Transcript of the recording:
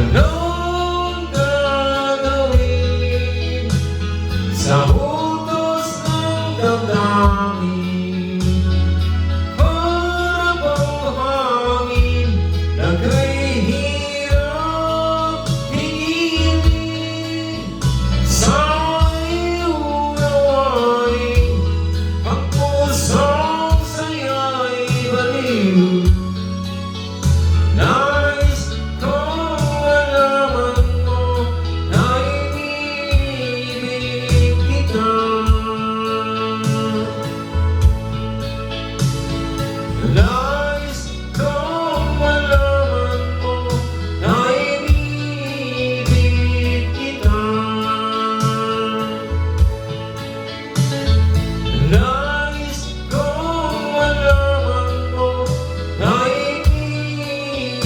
Anong gagawin sa utos ng damdamin? Nais kong malaman mo na ibigin kita. Nais kong mo na ibigin